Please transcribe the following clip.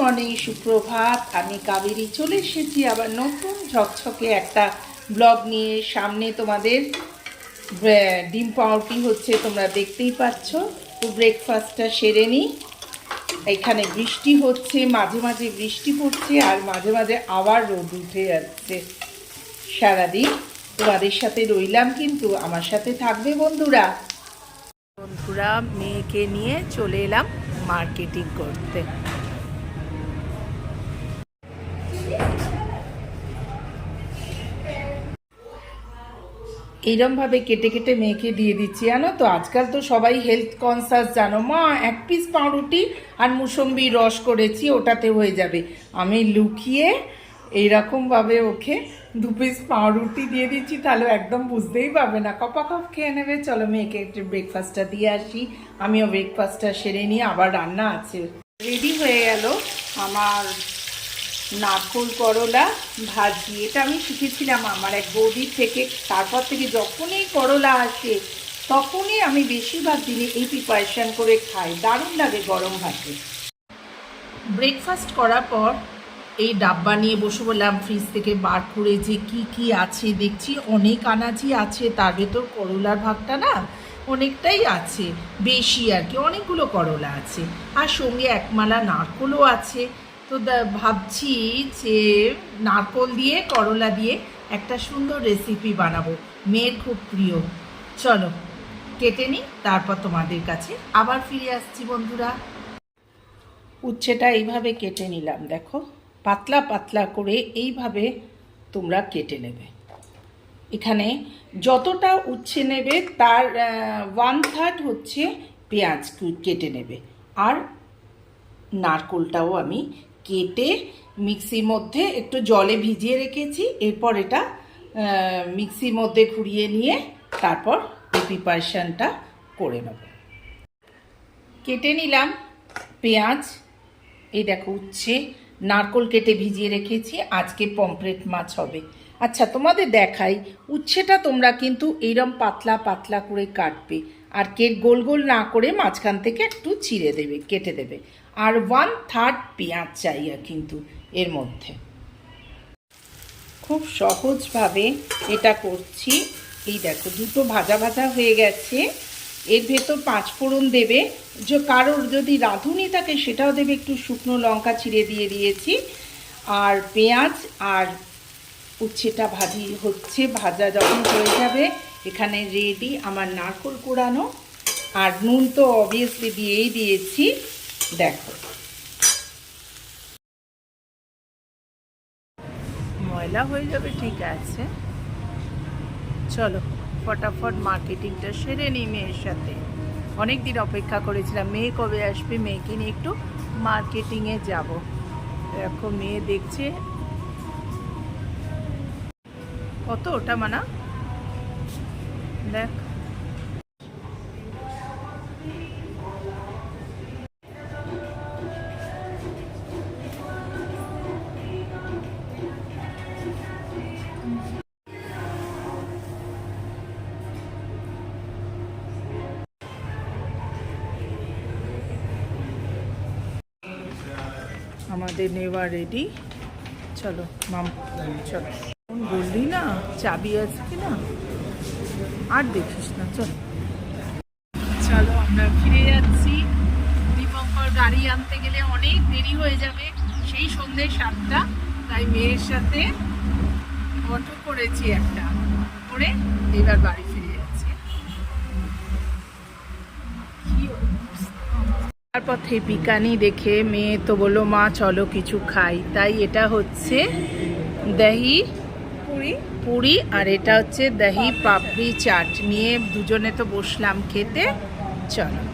Morning, সুপ্রভাত। আমি কাবেরি চলে এসেছি আবার নতুন ঝকঝকে একটা ব্লগ নিয়ে। সামনে তোমাদের ডিম পাউরুটি হচ্ছে, তোমরা দেখতেই পাচ্ছ। তো ব্রেকফাস্টটা সেরে নিই। এখানে বৃষ্টি হচ্ছে, মাঝে মাঝে বৃষ্টি পড়ছে, আর মাঝে মাঝে আবার রোদ উঠে যাচ্ছে সারাদিন। তোমাদের সাথে রইলাম কিন্তু আমার সাথে থাকবে বন্ধুরা। বন্ধুরা, মেয়েকে নিয়ে চলে এলাম মার্কেটিং করতে। এইরমভাবে কেটে কেটে মেয়েকে দিয়ে দিচ্ছি, জানো তো? আজকাল তো সবাই হেলথ কনসাস জানো? মা, এক পিস পাউরুটি আর মুসম্বি রস করেছি, ওটাতে হয়ে যাবে। আমি লুকিয়ে এইরকমভাবে ওকে দু পিস পাউরুটি দিয়ে দিচ্ছি, তাহলে একদম বুঝতেই পারবে না। কপা কপ খেয়ে নেবে। চলো মেয়েকে একটু ব্রেকফাস্টটা দিয়ে আসি। আমিও ব্রেকফাস্টটা সেরে নিয়ে আবার রান্না আছে। রেডি হয়ে গেল আমার নারকোল করলা, ভাজি। এটা আমি শিখেছিলাম আমার এক বৌদির থেকে। তারপর থেকে যখনই করলা আসে, তখনই আমি বেশিরভাগ দিনে এই প্রিপারেশান করে খাই। দারুণ লাগে গরম ভাতে। ব্রেকফাস্ট করার পর এই ডাব্বা নিয়ে বসে বললাম ফ্রিজ থেকে বার করে যে কি কি আছে দেখছি, অনেক আনাজই আছে। তার ভেতর করলার ভাগটা না অনেকটাই আছে। বেশি আর কি, অনেকগুলো করলা আছে। আর সঙ্গে একমালা নারকোলও আছে। তো ভাবছি যে নারকোল দিয়ে, করলা দিয়ে একটা সুন্দর রেসিপি বানাবো। মেয়ের খুব প্রিয়। চলো, কেটে নিই, তারপর তোমাদের কাছে আবার ফিরে আসছি বন্ধুরা। উচ্ছেটা এইভাবে কেটে নিলাম, দেখো। পাতলা পাতলা করে এইভাবে তোমরা কেটে নেবে। এখানে যতটা উচ্ছে নেবে, তার ওয়ান থার্ড হচ্ছে পেঁয়াজ কেটে নেবে। আর নারকোলটাও আমি কেটে মিক্সির মধ্যে একটু জলে ভিজিয়ে রেখেছি। এরপর এটা মিক্সির মধ্যে ঘুরিয়ে নিয়ে তারপর প্রিপারেশানটা করে নেব। কেটে নিলাম পেঁয়াজ। এই দেখো উচ্ছে, নারকোল কেটে ভিজিয়ে রেখেছি। আজকে পমফ্রেট মাছ হবে। আচ্ছা তোমাদের দেখাই, উচ্ছেটা তোমরা কিন্তু এইরম পাতলা পাতলা করে কাটবে। আর কেট গোল গোল না করে মাঝখান থেকে একটু চিড়ে দেবে, কেটে দেবে। আর ওয়ান থার্ড পেঁয়াজ চাই কিন্তু এর মধ্যে। খুব সহজভাবে এটা করছি। এই দেখো, দুটো ভাজা ভাজা হয়ে গেছে। এর ভেতর পাঁচ ফোড়ন দেবে। যে কারোর যদি রাঁধুনি থাকে সেটাও দেবে, একটু শুকনো লঙ্কা ছিঁড়ে দিয়ে দিয়েছি। আর পেঁয়াজ আর উচ্ছেটা ভাজি হচ্ছে, ভাজা যখন হয়ে যাবে এখানে রেডি আমার নারকোল কুড়ানো। আর নুন তো অবভিয়াসলি দিয়েই দিয়েছি। দেখো। ময়লা হয়ে যাবে, ঠিক আছে। চলো, ফটাফট মার্কেটিংটা সেরে নিই মেয়ের সাথে। অনেক দিন অপেক্ষা করেছিলাম, মেয়ে কবে আসবে, মেয়েকে নিয়ে একটু মার্কেটিংয়ে যাব। দেখো, মেয়ে দেখছে। কত ওটা, মানা? দেখ। আমাদের নেওয়া রেডি চলো মাম চলো। বললি না চাবি আছে কি না আর দেখিস না চলো। চলো আমরা ফিরে যাচ্ছি। দীপঙ্কর গাড়ি আনতে গেলে অনেক দেরি হয়ে যাবে। সেই সন্ধ্যে সাতটা তাই মেয়ের সাথে অটো করেছি একটা করে এবার বাড়ি ফিরে যাচ্ছি। কি তার পথে পিকানি দেখে মেয়ে তো বলল মা চলো কিছু খাই। তাই এটা হচ্ছে দহি পুরি। আর এটা হচ্ছে দহি পাপড়ি চাট। নিয়ে দুজনে তো বসলাম খেতে। চলো।